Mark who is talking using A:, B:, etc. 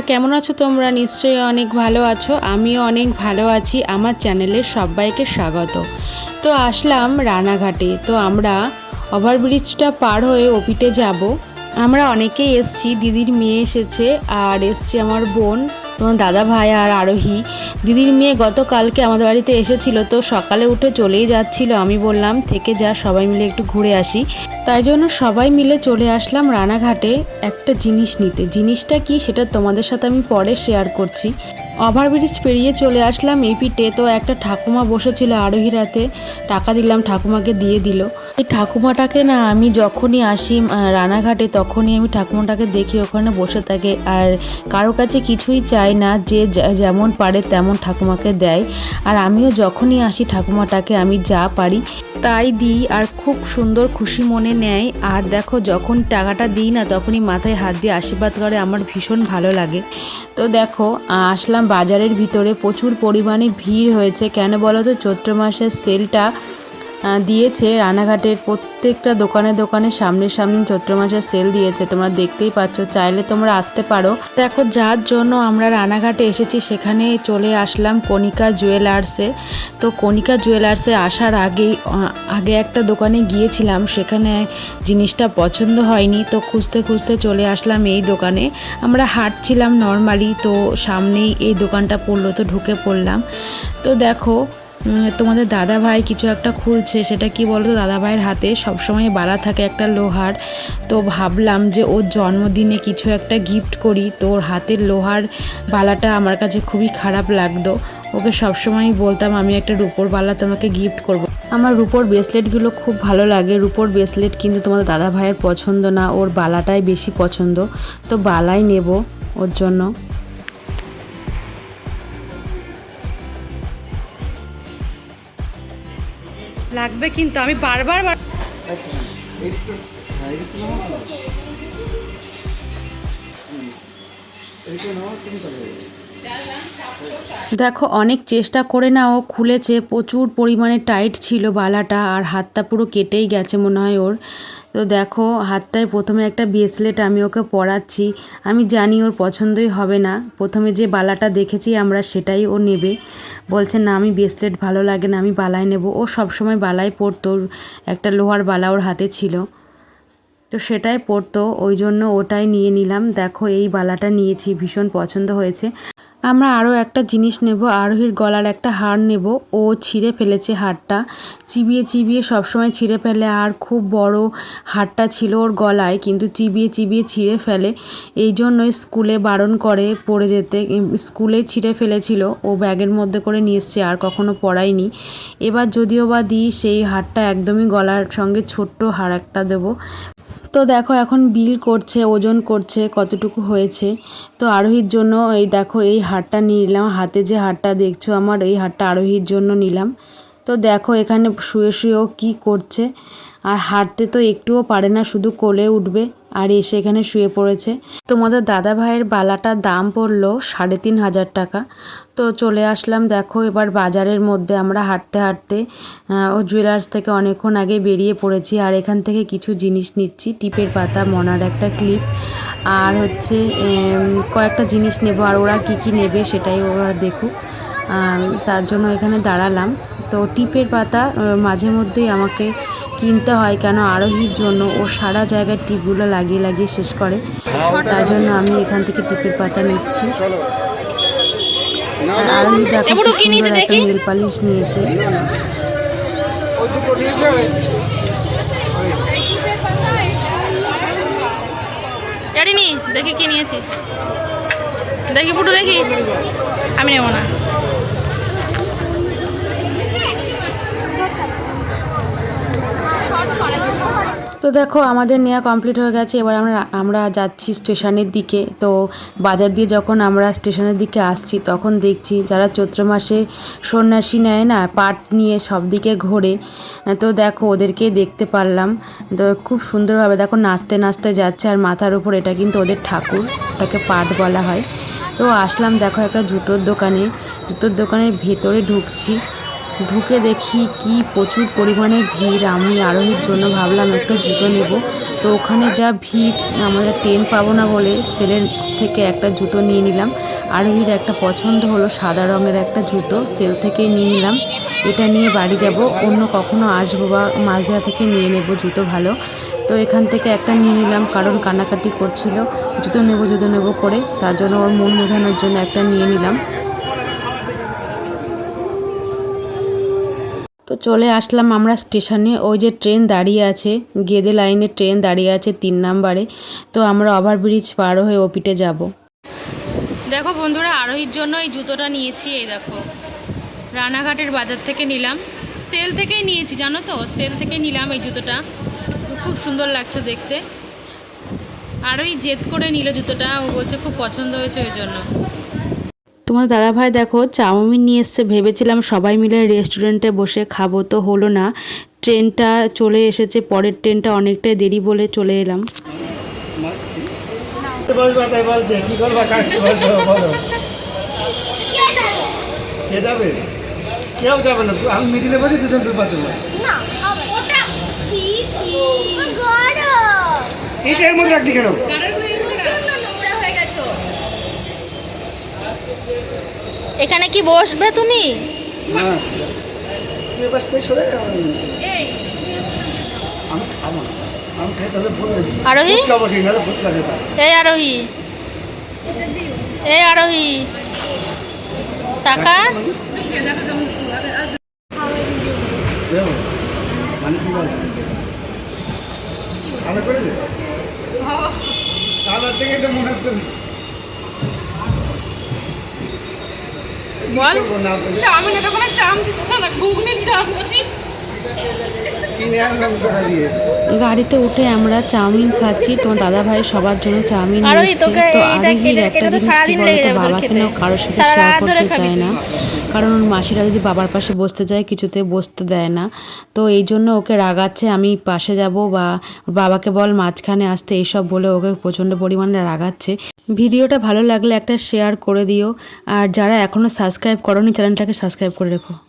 A: কেমন আছো তোমরা? নিশ্চয়ই অনেক ভালো আছো। আমিও অনেক ভালো আছি। আমার চ্যানেলে সবাইকে স্বাগত। তো আসলাম রানাঘাটে। তো আমরা ওভারব্রিজটা পার হয়ে ওপিটে যাব। আমরা অনেকেই এসছি। দিদির মেয়ে এসেছে আর এসছে আমার বোন। তোমার দাদা ভাই আর আরোহী। দিদির মেয়ে গতকালকে আমাদের বাড়িতে এসেছিল, তো সকালে উঠে চলেই যাচ্ছিল। আমি বললাম, থেকে যা, সবাই মিলে একটু ঘুরে আসি। তাই জন্য সবাই মিলে চলে আসলাম রানাঘাটে একটা জিনিস নিতে। জিনিসটা কি, সেটা তোমাদের সাথে আমি পরে শেয়ার করছি। ওভারব্রিজ পেরিয়ে চলে আসলাম এই পিঠে তো একটা ঠাকুমা বসেছিল আরোহী রাতে টাকা দিলাম ঠাকুমাকে দিয়ে দিল। এই ঠাকুমাটাকে না আমি যখনই আসি রানাঘাটে তখনই আমি ঠাকুমাটাকে দেখি, ওখানে বসে থাকে। আর কারও কাছে কিছুই চাই না, যে যেমন পারে তেমন ঠাকুমাকে দেয়। আর আমিও যখনই আসি ঠাকুমাটাকে, আমি যা পারি তাই দিই। আর খুব সুন্দর খুশি মনে নেয়। আর দেখো, যখন টাকাটা দিই না, তখনই মাথায় হাত দিয়ে আশীর্বাদ করে। আমার ভীষণ ভালো লাগে। তো দেখো আসলাম বাজারের ভিতরে প্রচুর পরিমাণে ভিড় হয়েছে। কেন বলো তো চৈত্র মাসের সেলটা দিয়েছে। রানাঘাটের প্রত্যেকটা দোকানে দোকানে সামনে সামনে চৈত্র মাসের সেল দিয়েছে। তোমরা দেখতেই পাচ্ছ, চাইলে তোমরা আসতে পারো। দেখো, যার জন্য আমরা রানাঘাটে এসেছি সেখানে চলে আসলাম কণিকা জুয়েলার্সে তো কণিকা জুয়েলার্সে আসার আগেই আগে একটা দোকানে গিয়েছিলাম, সেখানে জিনিসটা পছন্দ হয়নি। তো খুঁজতে খুঁজতে চলে আসলাম এই দোকানে। আমরা হাঁটছিলাম নর্মালি তো সামনেই এই দোকানটা পড়ল, তো ঢুকে পড়লাম। তো দেখো তোমাদের দাদা ভাই কিছু একটা খুলছে, সেটা কি বলতো? দাদা ভাইয়ের হাতে সবসময় বালা থাকে একটা লোহার। তো ভাবলাম যে ওর জন্মদিনে কিছু একটা গিফট করি। তো ওর হাতের লোহার বালাটা আমার কাছে খুবই খারাপ লাগতো। ওকে সবসময় বলতাম, আমি একটা রূপোর বালা তোমাকে গিফট করব। আমার রূপোর ব্রেসলেটগুলো খুব ভালো লাগে। রূপোর ব্রেসলেট কিন্তু তোমাদের দাদা ভাইয়ের পছন্দ না, ওর বালাটাই বেশি পছন্দ। তো বালাই নেব ওর জন্য। লাগবে কিন্তু আমি বারবার বার- দেখো, অনেক চেষ্টা করে না, ও খুলেছে। প্রচুর পরিমাণে টাইট ছিল বালাটা আর হাতটা পুরো কেটেই গেছে মনে হয় ওর। তো দেখো, হাতটায় প্রথমে একটা ব্রেসলেট আমি ওকে পরাচ্ছি। আমি জানি ওর পছন্দই হবে না। প্রথমে যে বালাটা দেখেছি আমরা, সেটাই ও নেবে। বলছে, না, আমি ব্রেসলেট ভালো লাগে না, আমি বালায় নেব। ও সবসময় বালায় পরতো, একটা লোহার বালা ওর হাতে ছিল। তো সেটাই পরতো, ওই জন্য ওটাই নিয়ে নিলাম। দেখো, এই বালাটা নিয়েছি, ভীষণ পছন্দ হয়েছে। আমরা আরও একটা জিনিস নেব, আরোহীর গলার একটা হার নেব। ও ছিঁড়ে ফেলেছে হারটা চিবিয়ে চিবিয়ে সবসময় ছিঁড়ে ফেলে। আর খুব বড় হারটা ছিল ওর গলায়, কিন্তু চিবিয়ে চিবিয়ে ছিঁড়ে ফেলে। এই জন্যই স্কুলে বারণ করে পড়ে যেতে। স্কুলে ছিঁড়ে ফেলেছিল। ও ব্যাগের মধ্যে করে নিয়ে এসছে, আর কখনো পড়ায়নি। এবার যদিও বা দিই, সেই হারটা একদমই গলার সঙ্গে ছোট্ট হার একটা দেবো। তো দেখো এখন বিল করছে, ওজন করছে, কতটুকু হয়েছে। তো আরোহীর জন্য এই দেখো, এই হারটা নিয়ে নিলাম। হাতে যে হারটা দেখছ আমার, এই হারটা আরোহীর জন্য নিলাম। তো দেখো এখানে শুয়ে শুয়েও কী করছে। আর হাঁটতে তো একটুও পারে না, শুধু কোলে উঠবে আর এসে এখানে শুয়ে পড়েছে। তোমাদের দাদা ভাইয়ের বালাটার দাম পড়ল সাড়ে তিন হাজার টাকা। তো চলে আসলাম, দেখো এবার বাজারের মধ্যে আমরা হাঁটতে হাঁটতে ও জুয়েলার্স থেকে অনেকক্ষণ আগে বেরিয়ে পড়েছি আর এখান থেকে কিছু জিনিস নিচ্ছি, টিপের পাতা, মনার একটা ক্লিপ আর হচ্ছে কয়েকটা জিনিস নেব আর ওরা কি কি নেবে সেটাই ওরা দেখুক। তার জন্য এখানে দাঁড়ালাম। তো টিপের পাতা মাঝে মধ্যেই আমাকে কিনতে হয় কেন আরোহীর জন্য? ও সারা জায়গায় টিপগুলো লাগিয়ে লাগিয়ে শেষ করে। তার জন্য আমি এখান থেকে টিপের পাতা নিচ্ছি। আর আরোহী দেখো সুন্দর একটা নীল পালিশ নিয়েছে।
B: দেখি কি নিয়েছিস। দেখি ফুটু দেখি। আমি নেব না।
A: তো দেখো, আমাদের নেওয়া কমপ্লিট হয়ে গেছে। এবার আমরা আমরা যাচ্ছি স্টেশনের দিকে। তো বাজার দিয়ে যখন আমরা স্টেশনের দিকে আসছি, তখন দেখছি যারা চৈত্র মাসে সন্ন্যাসী নেয় না, পাট নিয়ে সব দিকে ঘোরে। তো দেখো, ওদেরকে দেখতে পারলাম। তো খুব সুন্দরভাবে দেখো, নাচতে নাচতে যাচ্ছে আর মাথার উপর এটা কিন্তু ওদের ঠাকুর ওটাকে পাট বলা হয়। তো আসলাম, দেখো একটা জুতোর দোকানে। জুতোর দোকানের ভেতরে ঢুকছি। ঢুকে দেখি কি প্রচুর পরিমাণে ভিড়। আমি আরোহীর জন্য ভাবলাম একটা জুতো নেব। তো ওখানে যা ভিড়, আমরা ট্রেন পাবো না বলে সেলের থেকে একটা জুতো নিয়ে নিলাম। আরোহীর একটা পছন্দ হলো সাদা রঙের একটা জুতো, সেল থেকেই নিয়ে নিলাম। এটা নিয়ে বাড়ি যাব। অন্য কখনো আসব বা মাঝরা থেকে নিয়ে নেব জুতো ভালো। তো এখান থেকে একটা নিয়ে নিলাম, কারণ কান্নাকাটি করছিল। জুতো নেব জুতো নেব করে, তার জন্য ওর মন বোঝানোর জন্য একটা নিয়ে নিলাম। তো চলে আসলাম আমরা স্টেশনে। ওই যে ট্রেন দাঁড়িয়ে আছে, গেদে লাইনে ট্রেন দাঁড়িয়ে আছে তিন নাম্বারে। তো আমরা ওভারব্রিজ পার হয়ে ওপিটে যাব। দেখো বন্ধুরা, আরোহীর জন্য এই জুতোটা নিয়েছি, এই দেখো। রানাঘাটের বাজার থেকে নিলাম। সেল থেকেই নিয়েছি, জানো তো? সেল থেকে নিলাম এই জুতোটা। খুব সুন্দর লাগছে দেখতে। আরোহী জেদ করে নিল জুতোটা। ও বলছে খুব পছন্দ হয়েছে ওই জন্য। তোমার দাদাভাই দেখো চাউমিন নিয়ে এসছে ভেবেছিলাম সবাই মিলে রেস্টুরেন্টে বসে খাব তো হলো না। ট্রেনটা চলে এসেছে পরের ট্রেনটা অনেকটাই দেরি বলে চলে এলাম।
C: কি যাবে? কেউ যাবে না আমি মিডিলে বসে দুজন দুই পাশে বসে।
D: না ওটা ছি ছি গরম।
C: এইটা এর মধ্যে রাখলি কেন
D: প্রচণ্ড নোংরা হয়ে গেছো
B: এখানে কি বসবে তুমি? আরোহী? এই আরোহী। এই আরোহী। টাকা?
C: দেবো। মানে থেকে তো মনে হচ্ছে
B: বল। চাম দিস না ঘুগনির চাম
A: গাড়িতে উঠে আমরা চাউমিন খাচ্ছি তো দাদা ভাই সবার জন্য চাউমিন
B: তোকে
A: তো আরোহীর একটা জিনিস কি বলতো না কারোর সাথে
B: সারা
A: শেয়ার করতে চায় না। কারণ ওর মাসিরা যদি বাবার পাশে বসতে যায় কিছুতে বসতে দেয় না। তো এই জন্য ওকে রাগাচ্ছে আমি পাশে যাব বা বাবাকে বল মাঝখানে আসতে এইসব বলে ওকে প্রচণ্ড পরিমাণে রাগাচ্ছে। ভিডিওটা ভালো লাগলে একটা শেয়ার করে দিও। আর যারা এখনও সাবস্ক্রাইব করনি, চ্যানেলটাকে সাবস্ক্রাইব করে রেখো।